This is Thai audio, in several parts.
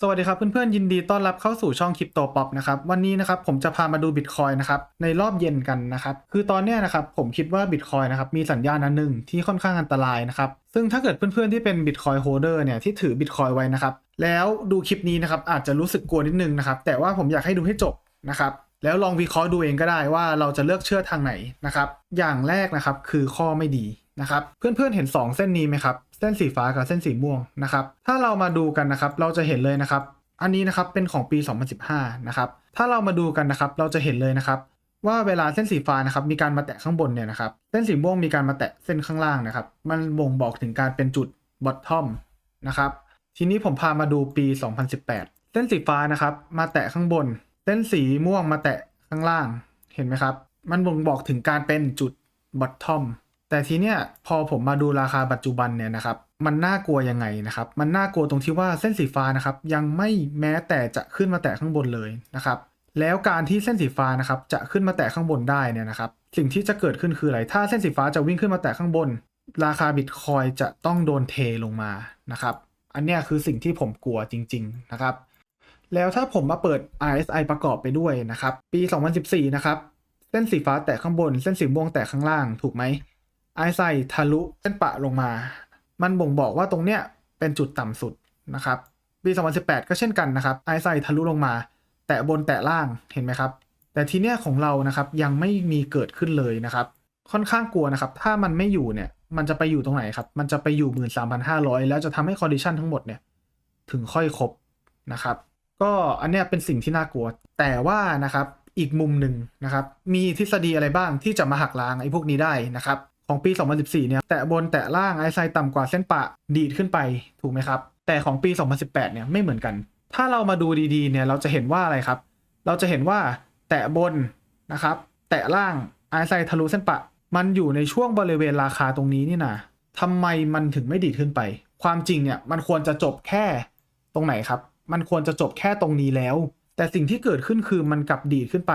สวัสดีครับเพื่อนๆยินดีต้อนรับเข้าสู่ช่องคริปโตป๊อปนะครับวันนี้นะครับผมจะพามาดูบิตคอยนะครับในรอบเย็นกันนะครับคือตอนเนี้ยนะครับผมคิดว่าบิตคอยนะครับมีสัญญาณอันหนึ่งที่ค่อนข้างอันตรายนะครับซึ่งถ้าเกิดเพื่อนๆที่เป็นบิตคอยโฮเดอร์เนี่ยที่ถือบิตคอยไว้นะครับแล้วดูคลิปนี้นะครับอาจจะรู้สึกกลัวนิดนึงนะครับแต่ว่าผมอยากให้ดูให้จบนะครับแล้วลองวิเคราะห์ดูเองก็ได้ว่าเราจะเลือกเชื่อทางไหนนะครับอย่างแรกนะครับคือข้อไม่ดี นะครับเพื่อนๆเห็นสองเส้นนี้ไหมครับเส้นสีฟ้ากับเส้นสีม่วงนะครับถ้าเรามาดูกันนะครับเราจะเห็นเลยนะครับ อันนี้นะครับเป็นของปี 2015 นะครับถ้าเรามาดูกันนะครับเราจะเห็นเลยนะครับ ว่าเวลาเส้นสีฟ้านะครับมีการมาแตะข้างบนเนี่ยนะครับเส้นสีม่วงมีการมาแตะเส้นข้างล่างนะครับ มันบ่งบอกถึงการเป็นจุด bottom นะครับทีนี้ผมพามาดูปี 2018 เส้นสีฟ้านะครับมาแตะข้างบน เส้นสีม่วงมาแตะข้างล่างเห็นไหมครับ มันบ่งบอกถึงการเป็นจุด bottom แต่ทีเนี้ยพอผมมาดูราคาปัจจุบันเนี่ยนะครับมันน่ากลัวยังไงนะครับ มันน่ากลัวตรงที่ว่าเส้นสีฟ้านะครับยังไม่แม้แต่จะขึ้นมาแตะข้างบนเลยนะครับแล้วการที่เส้นสีฟ้านะครับจะขึ้นมาแตะข้างบนได้เนี่ยนะครับสิ่งที่จะเกิดขึ้นคืออะไร ถ้าเส้นสีฟ้าจะวิ่งขึ้นมาแตะข้างบน ราคาบิตคอยจะต้องโดนเทลงมานะครับอันเนี้ยคือสิ่งที่ผมกลัวจริง ๆนะครับ แล้วถ้าผมมาเปิด RSI ประกอบไปด้วยนะครับปี 2014 นะครับเส้นสีฟ้าแตะข้างบน เส้นสีม่วงแตะข้างล่างถูกไหม RSI ทะลุเส้นปะลงมา มันบ่งบอกว่าตรงเนี้ยเป็นจุดต่ำสุดนะครับปี 2018 ก็เช่นกันนะครับ RSI ทะลุลงมา แตะบนแตะล่างเห็นไหมครับ แต่ทีเนี้ยของเรานะครับยังไม่มีเกิดขึ้นเลยนะครับ ค่อนข้างกลัวนะครับ ถ้ามันไม่อยู่เนี่ยมันจะไปอยู่ตรงไหนครับ มันจะไปอยู่ 13,500 แล้วจะทำให้คอนดิชันทั้งหมดเนี่ยถึงค่อยครบนะครับก็อันเนี้ยเป็นสิ่งที่น่ากลัว แต่ว่านะครับอีกมุมหนึ่งนะครับ มีทฤษฎีอะไรบ้างที่จะมาหักล้างไอ้พวกนี้ได้นะครับ ของปี 2014 เนี่ย แตะบนแตะล่างไอไซต่ำกว่าเส้นปะดีดขึ้นไปถูกไหมครับ แต่ของปี 2018 เนี่ยไม่เหมือนกัน ถ้าเรามาดูดีๆ เนี่ยเราจะเห็นว่าอะไรครับ เราจะเห็นว่าแตะบนนะครับ แตะล่างไอไซทะลุเส้นปะ มันอยู่ในช่วงบริเวณราคาตรงนี้นี่นะทำไมมันถึงไม่ดีดขึ้นไป ความจริงเนี่ยมันควรจะจบแค่ตรงไหนครับ มันควรจะจบแค่ตรงนี้แล้ว แต่สิ่งที่เกิดขึ้นคือมันกลับดีดขึ้นไป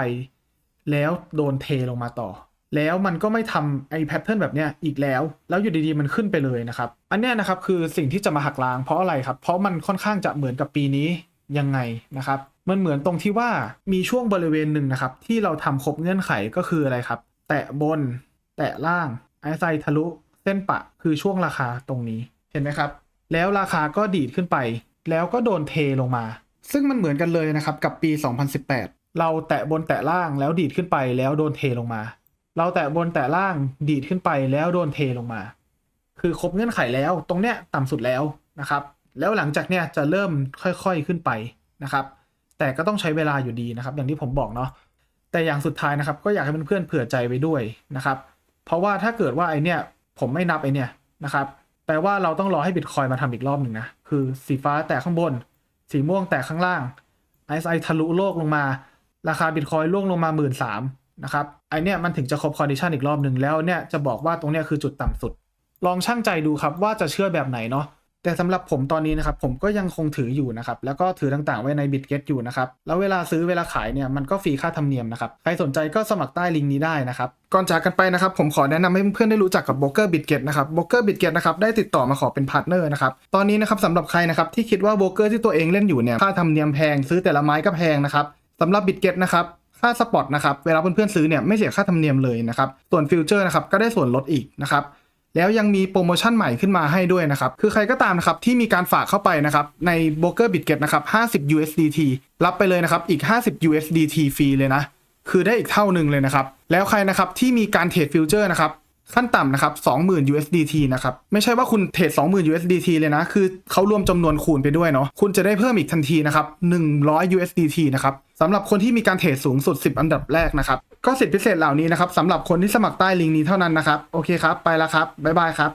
แล้วโดนเทลงมาต่อ แล้วมันก็ไม่ทำไอ้แพทเทิร์นแบบเนี้ยอีกแล้ว แล้วอยู่ดีๆมันขึ้นไปเลยนะครับ อันเนี้ยนะครับคือสิ่งที่จะมาหักล้างเพราะอะไรครับ เพราะมันค่อนข้างจะเหมือนกับปีนี้ยังไงนะครับ มันเหมือนตรงที่ว่ามีช่วงบริเวณหนึ่งนะครับ ที่เราทำครบเงื่อนไขก็คืออะไรครับ แตะบน แตะล่างไอไซทะลุ เส้นปะคือช่วงราคาตรงนี้เห็นไหมครับ แล้วราคาก็ดีดขึ้นไป แล้วก็โดนเทลงมา ซึ่งมันเหมือนกันเลยนะครับกับปี 2018 เราแตะบนแตะล่างแล้วดีดขึ้นไปแล้วโดนเทลงมา เราแตะบนแตะล่างดีดขึ้นไปแล้วโดนเทลงมา คือครบเงื่อนไขแล้วตรงเนี้ยต่ำสุดแล้วนะครับ แล้วหลังจากเนี้ยจะเริ่มค่อยๆขึ้นไปนะครับ แต่ก็ต้องใช้เวลาอยู่ดีนะครับ อย่างที่ผมบอกเนาะแต่อย่างสุดท้ายนะครับ ก็อยากให้เพื่อนๆเผื่อใจไว้ด้วยนะครับ เพราะว่าถ้าเกิดว่าไอเนี้ยผมไม่นับไอเนี้ยนะครับแปลว่าเราต้องรอให้บิตคอยมาทำอีกรอบหนึ่งนะคือสีฟ้าแตะข้างบน สีม่วงแตะข้างล่าง RSI ทะลุโลกลงมา ราคาบิตคอยล่วงลงมา1 3ื่นสาม นะครับไอเนี้ยมันถึงจะครบคอนดิชันอีกรอบหนึ่งแล้วเนี่ยจะบอกว่าตรงเนี้ยคือจุดต่ำสุด ลองช่างใจดูครับว่าจะเชื่อแบบไหนเนาะแต่สำหรับผมตอนนี้นะครับผมก็ยังคงถืออยู่นะครับแล้วก็ถือต่างๆไว้ใน BitGet อยู่นะครับแล้วเวลาซื้อเวลาขายเนี่ยมันก็ฟรีค่าธรรมเนียมนะครับใครสนใจก็สมัครใต้ลิงก์นี้ได้นะครับก่อนจากกันไปนะครับผมขอแนะนำให้เพื่อนๆได้รู้จักกับ b บ o เกอร์ BitGet นะครับ b บ o เกอร์ BitGet นะครับได้ติดต่อมาขอเป็นพาร์ทเนอร์นะครับตอนนี้นะครับสำหรับใครนะครับที่คิดว่า b บ o เกอร์ที่ตัวเองเล่นอยู่เนี่ยค่าธรรมเนียมแพงซื้อแต่ละไม้ก็แพงนะครับสำหรับ BitGet นะครับ ค่าสปอตนะครับเวลาเพื่อนๆซื้อเนี่ยไม่เสียค่าธรรมเนียมเลยนะครับส่วนฟิวเจอร์นะครับก็ได้ส่วนลดอีกนะครับแล้วยังมีโปรโมชั่นใหม่ขึ้นมาให้ด้วยนะครับ คือใครก็ตามนะครับที่มีการฝากเข้าไปนะครับในโบเกอร์บิตเก็ตนะครับ 50 USDT รับไปเลยนะครับอีก 50 USDT ฟรีเลยนะ คือได้อีกเท่าหนึ่งเลยนะครับ แล้วใครนะครับที่มีการเทรดฟิวเจอร์นะครับ ขั้นต่ำนะครับ20,000 USDT นะครับ ไม่ใช่ว่าคุณเทรด20,000 USDT เลยนะ คือเขารวมจำนวนคูณไปด้วยเนาะ คุณจะได้เพิ่มอีกทันทีนะครับ100 USDT นะครับสำหรับคนที่มีการเทรดสูงสุด 10 อันดับแรกนะครับ ก็สิทธิพิเศษเหล่านี้นะครับสำหรับคนที่สมัครใต้ลิงก์นี้เท่านั้นนะครับ โอเคครับ ไปแล้วครับ บ๊ายบายครับ